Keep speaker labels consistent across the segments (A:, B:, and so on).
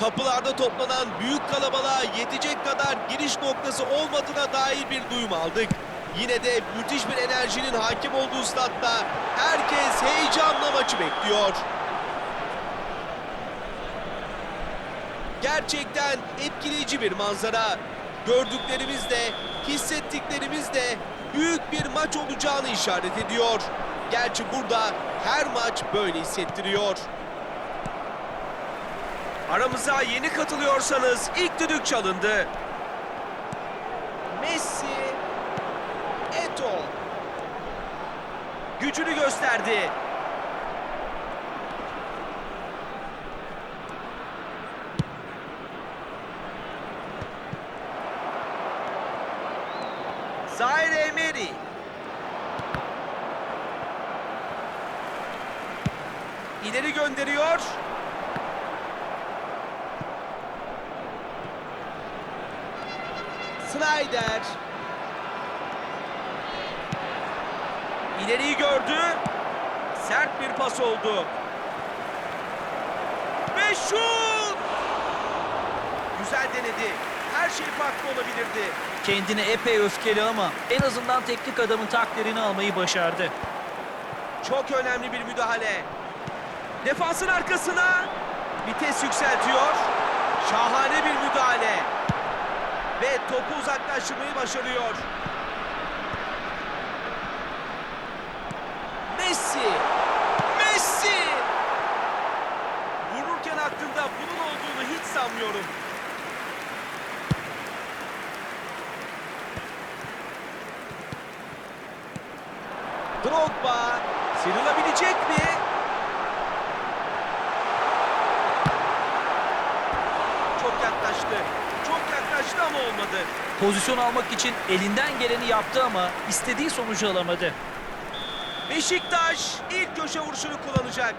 A: Kapılarda toplanan büyük kalabalığa yetecek kadar giriş noktası olmadığına dair bir duyum aldık. Yine de müthiş bir enerjinin hakim olduğu statta herkes heyecanla maçı bekliyor. Gerçekten etkileyici bir manzara. Gördüklerimiz de, hissettiklerimiz de büyük bir maç olacağını işaret ediyor. Gerçi burada her maç böyle hissettiriyor. Aramıza yeni katılıyorsanız ilk düdük çalındı. Messi, Eto. Gücünü gösterdi. Zaire Emery. İleri gönderiyor. Snyder. İleriyi gördü. Sert bir pas oldu. Ve şut! Güzel denedi. Her şey farklı olabilirdi.
B: Kendine epey öfkeli ama en azından teknik adamın takdirini almayı başardı.
A: Çok önemli bir müdahale. Defansın arkasına vites yükseltiyor. Şahane bir müdahale. Ve topu uzaklaştırmayı başarıyor. Messi! Messi! Vururken aklında bunun olduğunu hiç sanmıyorum. Drogba sıyrılabilecek mi? Çok yaklaştı. Çok yaklaştı ama olmadı.
B: Pozisyon almak için elinden geleni yaptı ama istediği sonucu alamadı.
A: Beşiktaş ilk köşe vuruşunu kullanacak.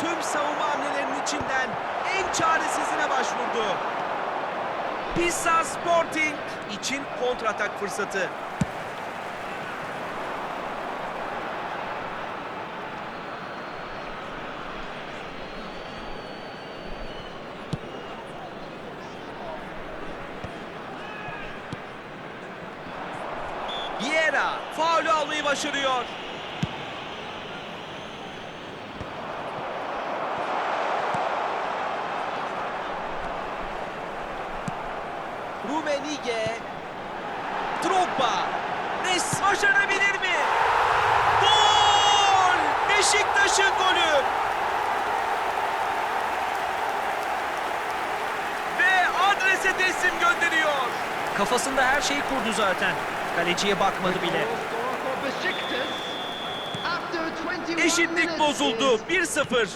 A: Tüm savunma hamlelerinin içinden en çaresizine başvurdu. Pisa Sporting için kontratak fırsatı. Vieira faulü almayı başarıyor. Rumenige Drogba Messi başarabilir mi? Gol! Beşiktaş'ın golü! Ve adrese teslim gönderiyor.
B: Kafasında her şeyi kurdu zaten. Kaleciye bakmadı bile.
A: Eşitlik bozuldu. 1-0.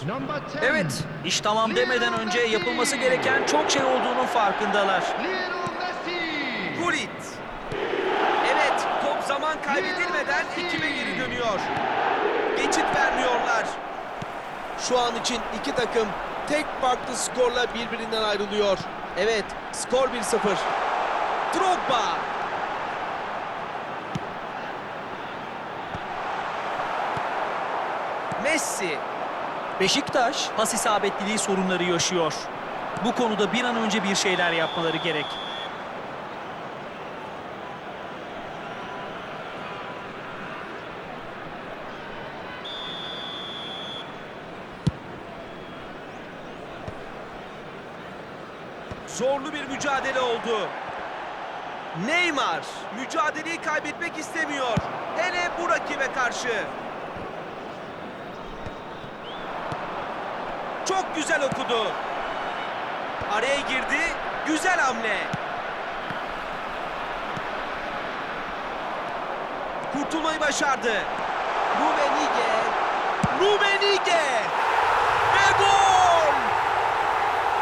B: Evet, iş tamam demeden önce yapılması gereken çok şey olduğunun farkındalar.
A: Gullit. Evet, top zaman kaybedilmeden ekibe geri dönüyor. Geçit vermiyorlar. Şu an için iki takım tek farklı skorla birbirinden ayrılıyor. Evet, skor 1-0. Drogba. Messi.
B: Beşiktaş pas isabetliliği sorunları yaşıyor. Bu konuda bir an önce bir şeyler yapmaları gerek.
A: Zorlu bir mücadele oldu. Neymar mücadeleyi kaybetmek istemiyor. Hele bu rakibe karşı. Çok güzel okudu. Araya girdi. Güzel hamle. Kurtulmayı başardı. Rumenige. Rumenige. Ve gol.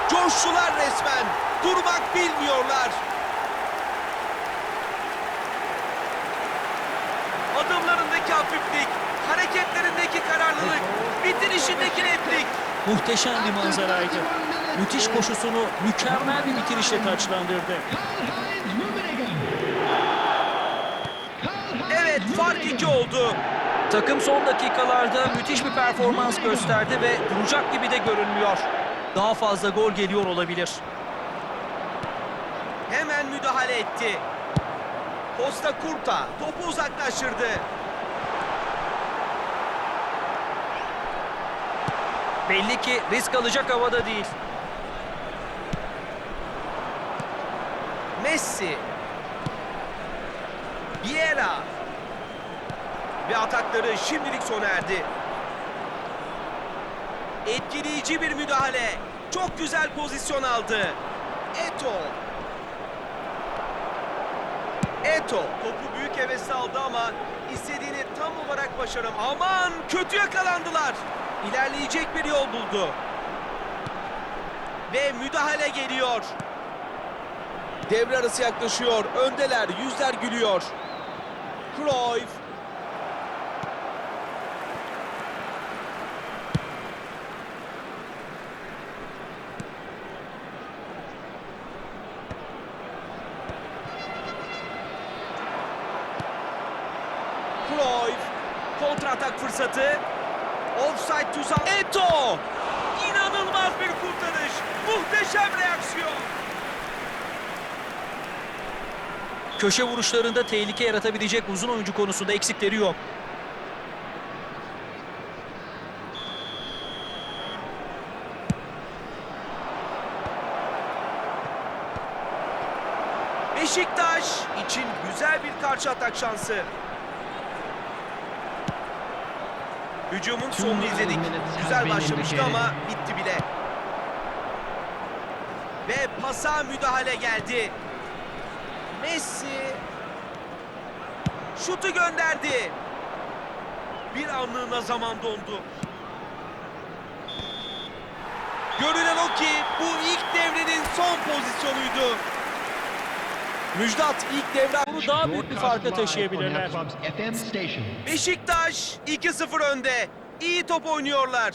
A: Coştular resmen. Durmak bilmiyorlar. Adımlarındaki hafiflik hareketlerindeki kararlılık, bitirişindeki netlik.
B: Muhteşem bir manzaraydı. Müthiş koşusunu mükemmel bir bitirişle taçlandırdı.
A: Evet fark iki oldu.
B: Takım son dakikalarda müthiş bir performans gösterdi ve duracak gibi de görünmüyor. Daha fazla gol geliyor olabilir.
A: Hemen müdahale etti. Costa Curta topu uzaklaştırdı.
B: Belli ki risk alacak havada değil.
A: Messi. Vieira. Ve atakları şimdilik sona erdi. Etkileyici bir müdahale. Çok güzel pozisyon aldı. Eto. Eto topu büyük hevesle aldı ama istediğini tam olarak başaram. Aman kötü yakalandılar. İlerleyecek bir yol buldu. Ve müdahale geliyor. Devre arası yaklaşıyor. Öndeler, yüzler gülüyor. Cruyff. Cruyff. Kontratak fırsatı. Offside tuzak. Eto! İnanılmaz bir kurtarış. Muhteşem reaksiyon.
B: Köşe vuruşlarında tehlike yaratabilecek uzun oyuncu konusunda eksikleri yok.
A: Beşiktaş için güzel bir karşı atak şansı. Hücumun sonunu izledik. Güzel başlamıştı ama bitti bile. Ve pasa müdahale geldi. Messi şutu gönderdi. Bir anlığına zaman dondu. Görünen o ki bu ilk devrenin son pozisyonuydu. Müjdat ilk devre
B: Bunu daha büyük bir farka taşıyabilirler.
A: Beşiktaş 2-0 önde. İyi top oynuyorlar.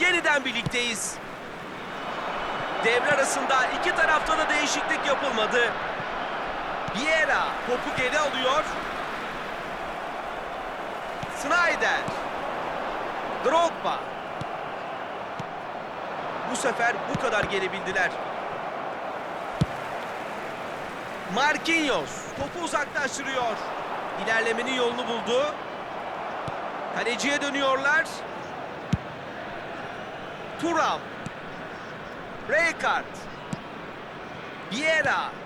A: Yeniden birlikteyiz. Devre arasında iki tarafta da değişiklik yapılmadı. Vieira topu geri alıyor. Snyder. Drogba. Bu sefer bu kadar gelebildiler. Marquinhos topu uzaklaştırıyor. İlerlemenin yolunu buldu. Kaleciye dönüyorlar. Turam. Rijkaard. Vieira.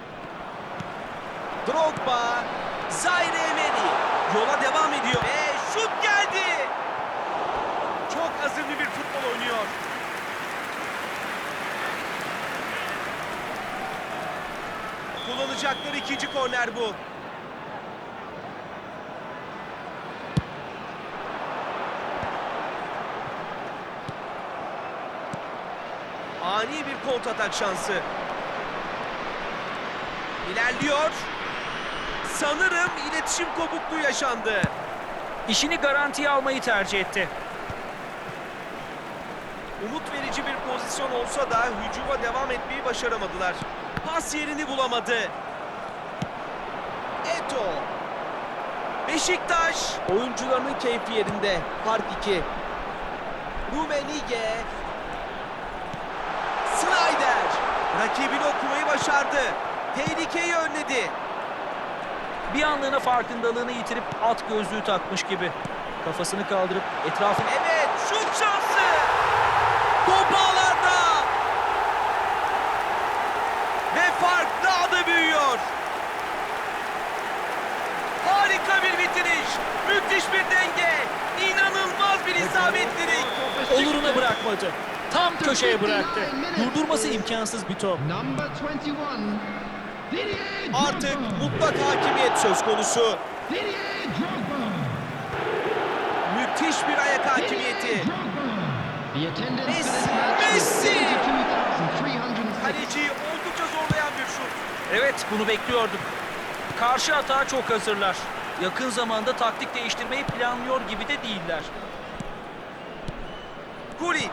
A: Drogba. Zaire Emery. Yola devam ediyor. Ve şut geldi. Çok azimli bir futbol oynuyor. Kullanacakları ikinci korner bu. Ani bir kontratak şansı. İlerliyor. Sanırım iletişim kopukluğu yaşandı.
B: İşini garantiye almayı tercih etti.
A: Umut verici bir pozisyon olsa da hücuma devam etmeyi başaramadılar. Pas yerini bulamadı. Eto. Beşiktaş oyuncularının keyfi yerinde. Fark 2. Rumenige. Snyder. Rakibini okumayı başardı. Tehlikeyi önledi.
B: Bir anlığına farkındalığını yitirip at gözlüğü takmış gibi. Kafasını kaldırıp etrafını
A: Evet şut şansı. Top ağlarda. Ve fark daha da büyüyor. Harika bir bitiriş. Müthiş bir denge. İnanılmaz bir isabetlilik.
B: oluruna bırakmadı. Tam köşeye bıraktı. Durdurması imkansız bir top.
C: Number 21, Didier
A: Artık mutlak hakimiyet söz konusu. Müthiş bir ayak hakimiyeti. Messi, Messi!
C: 72,306.
A: Kaleciyi oldukça zorlayan bir şut.
B: Evet bunu bekliyorduk. Karşı atağa çok hazırlar. Yakın zamanda taktik değiştirmeyi planlıyor gibi de değiller.
A: Gullit.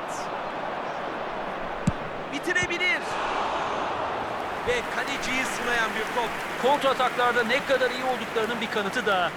A: Bitirebilir. Ve kaleciyi sınayan bir top.
B: Kontra ataklarda ne kadar iyi olduklarının bir kanıtı daha.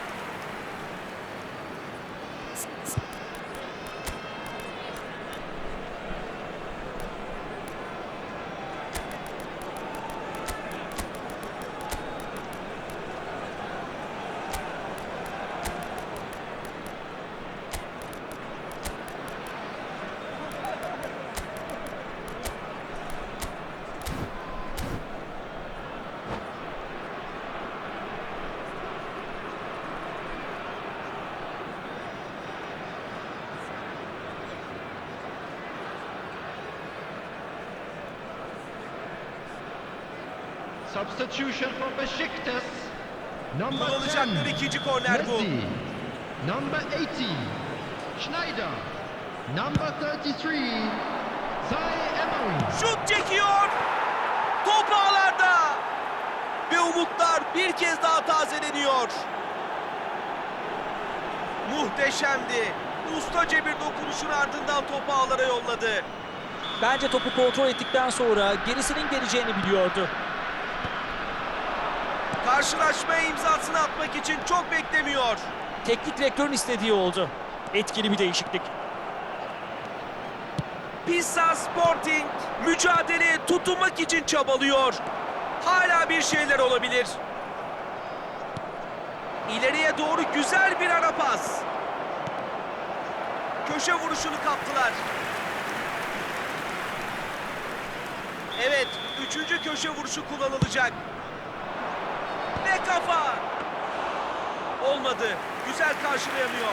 C: Substitution for Besiktas. Number 10.
A: Kullanacakları ikinci korner bu.
C: Messi. Number 80. Schneider. Number 33. Zaire Emery.
A: Şut çekiyor. Top ağlarda. Ve umutlar bir kez daha tazeleniyor. Muhteşemdi. Ustaca bir dokunuşun ardından topu ağlara yolladı.
B: Bence topu kontrol ettikten sonra gerisinin geleceğini biliyordu.
A: Karşılaşmaya imzasını atmak için çok beklemiyor.
B: Teknik direktörün istediği oldu. Etkili bir değişiklik.
A: Pisa Sporting mücadeleye tutunmak için çabalıyor. Hala bir şeyler olabilir. İleriye doğru güzel bir ara pas. Köşe vuruşunu kaptılar. Evet, üçüncü köşe vuruşu kullanılacak. Ve kafa. Olmadı. Güzel karşılayamıyor.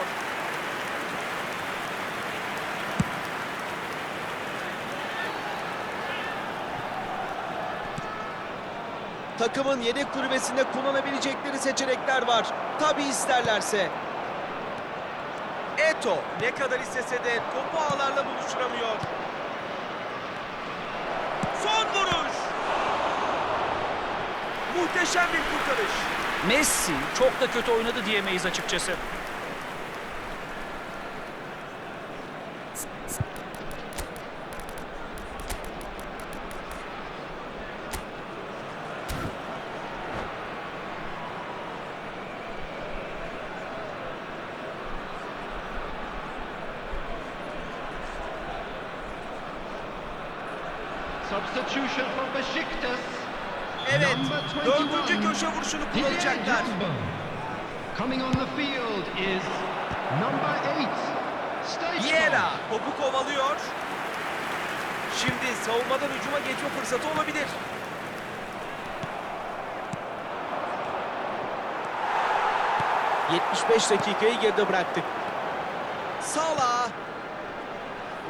A: Takımın yedek kulübesinde kullanabilecekleri seçenekler var. Tabi isterlerse. Eto ne kadar istese de topu ağlarla buluşturamıyor. Son vuruş. Muhteşem bir kurtarış.
B: Messi çok da kötü oynadı diyemeyiz açıkçası.
C: Substitution
A: köşe vuruşunu kullanacaklar.
C: Coming on the field is number 8.
A: Viera topu kovalıyor. Şimdi savunmadan hücuma geçme fırsatı olabilir. ...75 dakikayı geride bıraktık. Salah...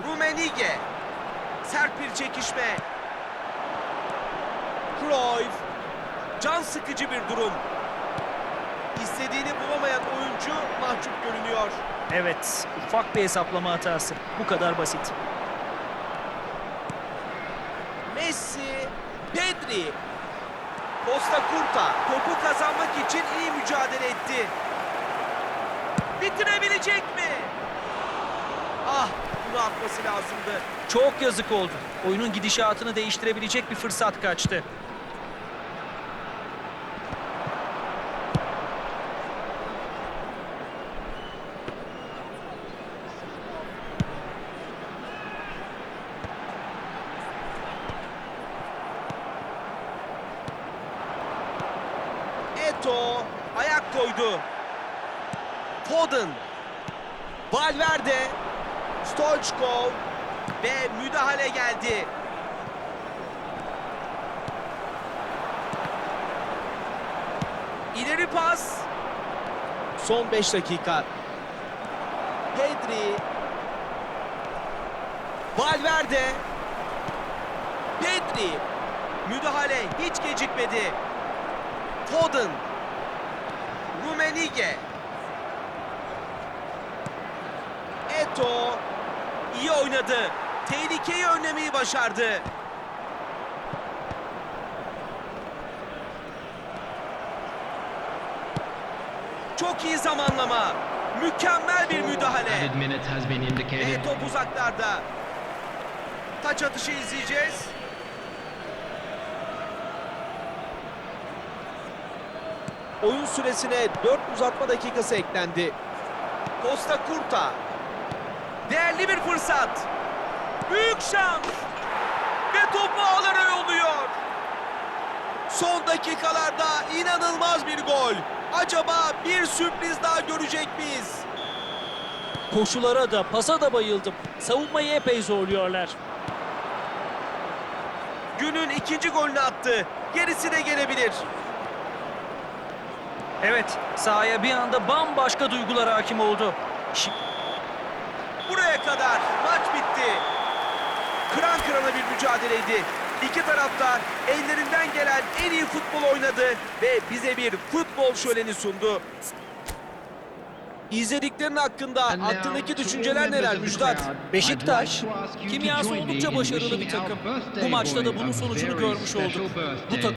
A: Rumenige... ...sert bir çekişme... Cruyff... ...can sıkıcı bir durum. İstediğini bulamayan oyuncu mahcup görünüyor.
B: Evet, ufak bir hesaplama hatası. Bu kadar basit.
A: Messi, Pedri, Costa Curta topu kazanmak için iyi mücadele etti. Bitirebilecek mi? Ah, bunu atması lazımdı.
B: Çok yazık oldu. Oyunun gidişatını değiştirebilecek bir fırsat kaçtı.
A: Eto ayak koydu. Foden, Valverde, Stoichkov ve müdahale geldi. İleri pas. Son 5 dakika. Pedri. Valverde. Pedri. Müdahale hiç gecikmedi. Foden. Rumenige. Eto iyi oynadı. Tehlikeyi önlemeyi başardı. Çok iyi zamanlama. Mükemmel bir müdahale. Ve top uzaklarda. Taç atışı izleyeceğiz. Oyun süresine 4 uzatma dakikası eklendi. Costa Curta. Değerli bir fırsat. Büyük şans. Ve topu ağlara yolluyor. Son dakikalarda inanılmaz bir gol. Acaba bir sürpriz daha görecek miyiz?
B: Koşulara da pasa da bayıldım. Savunmayı epey zorluyorlar.
A: Günün ikinci golünü attı. Gerisi de gelebilir.
B: Evet, sahaya bir anda bambaşka duygular hakim oldu. Şi-
A: Buraya kadar maç bitti. Kıran kırana bir mücadeleydi. İki tarafta ellerinden gelen en iyi futbol oynadı ve bize bir futbol şöleni sundu. İzlediklerin hakkında aklındaki düşünceler neler Müjdat?
B: Beşiktaş, kimyası oldukça başarılı bir takım. Bu maçta da bunun sonucunu görmüş olduk. Bu takım